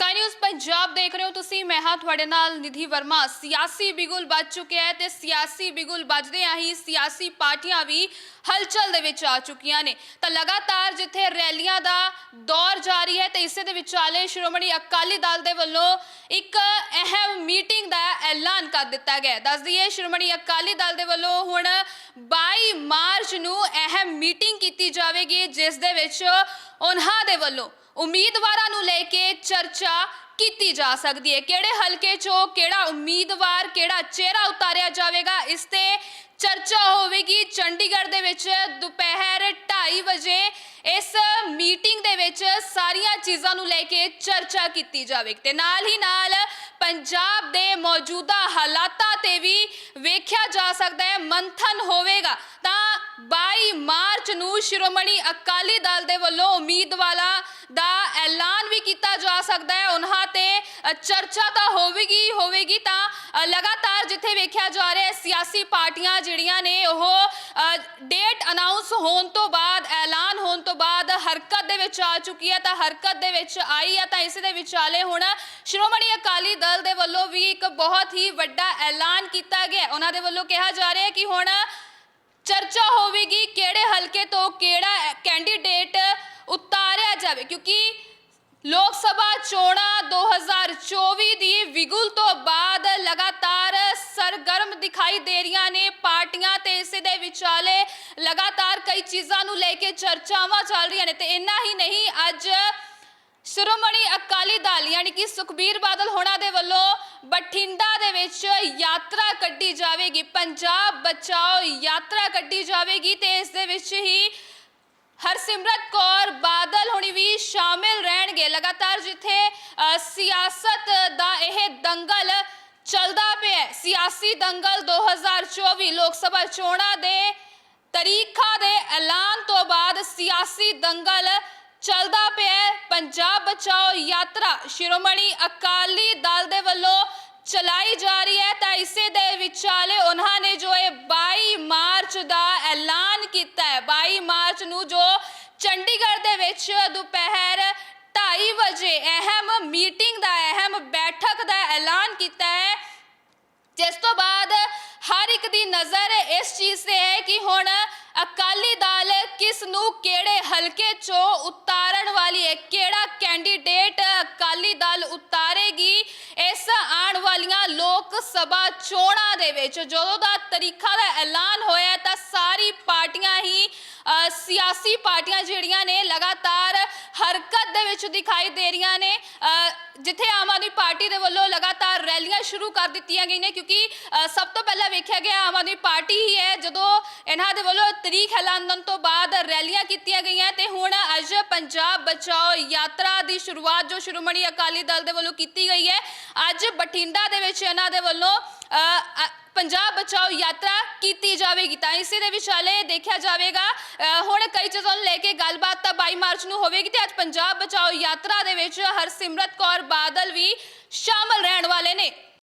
Sky news Punjab ਦੇਖ ਰਹੇ ਹੋ ਤੁਸੀਂ। ਮੈਂ ਹਾਂ ਤੁਹਾਡੇ ਨਾਲ ਨਿਧੀ ਵਰਮਾ। ਸਿਆਸੀ ਬਿਗੁਲ ਵੱਜ ਚੁੱਕਿਆ ਹੈ ਤੇ ਸਿਆਸੀ ਬਿਗੁਲ ਵੱਜਦਿਆਂ ਹੀ ਸਿਆਸੀ ਪਾਰਟੀਆਂ ਵੀ ਹਲਚਲ ਦੇ ਵਿੱਚ ਆ ਚੁੱਕੀਆਂ ਨੇ। ਤਾਂ ਲਗਾਤਾਰ ਜਿੱਥੇ ਰੈਲੀਆਂ ਦਾ ਦੌਰ ਜਾਰੀ ਹੈ ਤੇ ਇਸੇ ਦੇ ਵਿਚਾਲੇ ਸ਼੍ਰੋਮਣੀ ਅਕਾਲੀ ਦਲ ਦੇ ਵੱਲੋਂ ਇੱਕ ਅਹਿਮ ਮੀਟਿੰਗ ਦਾ ਐਲਾਨ ਕਰ ਦਿੱਤਾ ਗਿਆ ਹੈ। ਦੱਸ ਦਈਏ, ਸ਼੍ਰੋਮਣੀ ਅਕਾਲੀ ਦਲ ਦੇ ਵੱਲੋਂ ਹੁਣ 22 ਮਾਰਚ ਨੂੰ ਅਹਿਮ ਮੀਟਿੰਗ ਕੀਤੀ ਜਾਵੇਗੀ, ਜਿਸ ਦੇ ਵਿੱਚ ਉਹਨਾਂ ਦੇ ਵੱਲੋਂ ਉਮੀਦਵਾਰਾਂ ਨੂੰ ਲੈ ਕੇ ਚਰਚਾ ਕੀਤੀ ਜਾ ਸਕਦੀ ਹੈ। ਕਿਹੜੇ ਹਲਕੇ ਚੋਂ ਕਿਹੜਾ ਉਮੀਦਵਾਰ, ਕਿਹੜਾ ਚਿਹਰਾ ਉਤਾਰਿਆ ਜਾਵੇਗਾ? ਇਸ ਤੇ ਚਰਚਾ ਹੋਵੇਗੀ। ਚੰਡੀਗੜ੍ਹ ਦੇ ਵਿੱਚ ਦੁਪਹਿਰ 2:30 ਵਜੇ ਇਸ ਮੀਟਿੰਗ ਦੇ ਵਿੱਚ ਸਾਰੀਆਂ ਚੀਜ਼ਾਂ ਨੂੰ ਲੈ ਕੇ ਚਰਚਾ ਕੀਤੀ ਜਾਵੇਗੀ ਤੇ ਨਾਲ ਹੀ ਨਾਲ ਪੰਜਾਬ ਦੇ ਮੌਜੂਦਾ ਹਾਲਾਤਾਂ ਤੇ ਵੀ ਵੇਖਿਆ ਜਾ ਸਕਦਾ ਹੈ, ਮੰਥਨ ਹੋਵੇਗਾ। ਤਾਂ 22 ਮਾਰਚ ਨੂੰ ਸ਼੍ਰੋਮਣੀ ਅਕਾਲੀ ਦਲ ਦੇ ਵੱਲੋਂ ਉਮੀਦਵਾਰਾਂ ਦਾ ਐਲਾਨ ਵੀ ਕੀਤਾ ਜਾ ਸਕਦਾ ਹੈ। ਉਹਨਾਂ ਤੇ ਚਰਚਾ ਤਾਂ ਹੋਵੇਗੀ ਹੋਵੇਗੀ ਤਾਂ ਲਗਾਤਾਰ ਜਿੱਥੇ ਵੇਖਿਆ ਜਾ ਰਿਹਾ ਹੈ, ਸਿਆਸੀ ਪਾਰਟੀਆਂ ਜਿਹੜੀਆਂ ਨੇ, ਉਹ ਡੇਟ ਅਨਾਉਂਸ ਹੋਣ ਤੋਂ ਬਾਅਦ, ਐਲਾਨ ਹੋਣ ਤੋਂ ਬਾਅਦ ਹਰਕਤ ਦੇ ਵਿੱਚ ਆ ਚੁੱਕੀ ਹੈ। ਤਾਂ ਹਰਕਤ ਦੇ ਵਿੱਚ ਆਈ ਹੈ, ਤਾਂ ਇਸ ਦੇ ਵਿਚਾਲੇ ਹੁਣ ਸ਼੍ਰੋਮਣੀ ਅਕਾਲੀ ਦਲ ਦੇ ਵੱਲੋਂ ਵੀ ਇੱਕ ਬਹੁਤ ਹੀ ਵੱਡਾ ਐਲਾਨ ਕੀਤਾ ਗਿਆ ਉਹਨਾਂ ਦੇ ਵੱਲੋਂ ਕਿਹਾ ਜਾ ਰਿਹਾ ਹੈ ਕਿ ਹੁਣ ਚਰਚਾ ਹੋਵੇਗੀ ਕਿਹੜੇ ਹਲਕੇ ਤੋਂ ਕਿਹੜਾ ਕੈਂਡੀਡੇਟ ਉੱਤਾ ਜਾਵੇ, ਕਿਉਂਕਿ ਲੋਕ ਸਭਾ ਚੋਣਾਂ 2024 ਦੀ ਵਿਗੁਲ ਤੋਂ ਬਾਅਦ ਲਗਾਤਾਰ ਸਰਗਰਮ ਦਿਖਾਈ ਦੇ ਰਹੀਆਂ ਨੇ ਪਾਰਟੀਆਂ ਤੇ ਇਸੇ ਦੇ ਵਿਚਾਲੇ ਲਗਾਤਾਰ ਕਈ ਚੀਜ਼ਾਂ ਨੂੰ ਲੈ ਕੇ ਚਰਚਾਵਾਂ ਚੱਲ ਰਹੀਆਂ ਨੇ ਤੇ ਇੰਨਾ ਹੀ ਨਹੀਂ, ਅੱਜ ਸ਼੍ਰੋਮਣੀ ਅਕਾਲੀ ਦਲ ਯਾਨੀ ਕਿ ਸੁਖਬੀਰ ਬਾਦਲ ਹੋਣਾ ਦੇ ਵੱਲੋਂ ਬਠਿੰਡਾ ਦੇ ਵਿੱਚ ਯਾਤਰਾ ਕੱਢੀ ਜਾਵੇਗੀ, ਪੰਜਾਬ ਬਚਾਓ ਯਾਤਰਾ ਕੱਢੀ ਜਾਵੇਗੀ ਤੇ ਇਸ ਦੇ ਵਿੱਚ ਹੀ ਹਰਸਿਮਰਤ ਕੌਰ ਬਾਦਲ ਹੁਣੀ ਵੀ ਸ਼ਾਮਿਲ ਰਹਿਣਗੇ। ਲਗਾਤਾਰ ਜਿੱਥੇ ਸਿਆਸਤ ਦਾ ਇਹ ਦੰਗਲ ਚੱਲਦਾ ਪਿਆ ਸਿਆਸੀ ਦੰਗਲ 2024 ਲੋਕ ਸਭਾ ਚੋਣਾਂ ਦੇ ਤਰੀਖਾਂ ਦੇ ਐਲਾਨ ਤੋਂ ਬਾਅਦ ਸਿਆਸੀ ਦੰਗਲ ਚੱਲਦਾ ਪਿਆ ਪੰਜਾਬ ਬਚਾਓ ਯਾਤਰਾ ਸ਼੍ਰੋਮਣੀ ਅਕਾਲੀ ਦਲ ਦੇ ਵੱਲੋਂ ਚਲਾਈ ਜਾ ਰਹੀ ਹੈ। ਤਾਂ ਇਸੇ ਦੇ ਵਿਚਾਲੇ ਚੰਡੀਗੜ੍ਹ ਦੇ ਵਿੱਚ ਦੁਪਹਿਰ 2:30 ਵਜੇ ਅਹਿਮ ਮੀਟਿੰਗ ਦਾ, ਅਹਿਮ ਬੈਠਕ ਦਾ ਐਲਾਨ ਕੀਤਾ ਹੈ। ਜਿਸ ਤੋਂ ਬਾਅਦ ਹਰ ਇੱਕ ਦੀ ਨਜ਼ਰ ਇਸ ਚੀਜ਼ ਤੇ ਹੈ ਕਿ ਹੁਣ ਅਕਾਲੀ ਦਲ ਕਿਸ ਨੂੰ ਕਿਹੜੇ ਹਲਕੇ ਚੋਂ ਉਤਾਰਨ ਵਾਲੀ ਹੈ, ਕਿਹੜਾ ਕੈਂਡੀਡੇਟ ਅਕਾਲੀ ਦਲ ਉਤਾਰੇਗੀ, ਇਸ ਆਉਣ ਵਾਲੀਆਂ ਲੋਕ ਸਭਾ ਚੋਣਾਂ ਦੇ ਵਿੱਚ ਜਦੋਂ ਦਾ ਤਰੀਖਾ ਦਾ ਐਲਾਨ ਹੋਇਆ ਤਾਂ ਸਿਆਸੀ ਪਾਰਟੀਆਂ ਜਿਹੜੀਆਂ ਨੇ ਲਗਾਤਾਰ ਹਰਕਤ ਦੇ ਵਿੱਚ ਦਿਖਾਈ ਦੇ ਰਹੀਆਂ ਨੇ। ਜਿੱਥੇ ਆਮ ਆਦਮੀ ਪਾਰਟੀ ਦੇ ਵੱਲੋਂ ਲਗਾਤਾਰ ਰੈਲੀਆਂ ਸ਼ੁਰੂ ਕਰ ਦਿੱਤੀਆਂ ਗਈਆਂ ਨੇ ਕਿਉਂਕਿ ਸਭ ਤੋਂ ਪਹਿਲਾਂ ਵੇਖਿਆ ਗਿਆ ਆਮ ਆਦਮੀ ਪਾਰਟੀ ਹੀ ਹੈ। ਜਦੋਂ ਇਹਨਾਂ ਦੇ ਵੱਲੋਂ ਤਰੀਖ ਐਲਾਨਣ ਤੋਂ ਬਾਅਦ ਰੈਲੀਆਂ ਕੀਤੀਆਂ ਗਈਆਂ ਤੇ ਹੁਣ ਅੱਜ ਪੰਜਾਬ ਬਚਾਓ ਯਾਤਰਾ ਦੀ ਸ਼ੁਰੂਆਤ ਜੋ ਸ਼੍ਰੋਮਣੀ ਅਕਾਲੀ ਦਲ ਦੇ ਵੱਲੋਂ ਕੀਤੀ ਗਈ ਹੈ। ਅੱਜ ਬਠਿੰਡਾ ਦੇ ਵਿੱਚ ਇਹਨਾਂ ਦੇ ਵੱਲੋਂ ਬਚਾਓ ਯਾਤਰਾ ਕੀਤੀ ਜਾਵੇਗੀ ਤਾਂ ਇਸੇ ਦੇ ਵਿਚਾਲੇ ਦੇਖਿਆ ਜਾਵੇਗਾ ਅ, ਹੁਣ ਕਈ ਚੀਜ਼ਾਂ ਨੂੰ ਲੈ ਕੇ ਗੱਲਬਾਤ ਤਾਂ 22 ਮਾਰਚ ਨੂੰ ਹੋਵੇਗੀ ਤੇ ਅੱਜ ਪੰਜਾਬ ਬਚਾਓ ਯਾਤਰਾ ਦੇ ਵਿੱਚ ਹਰਸਿਮਰਤ ਕੌਰ ਬਾਦਲ ਵੀ ਸ਼ਾਮਲ ਰਹਿਣ ਵਾਲੇ ਨੇ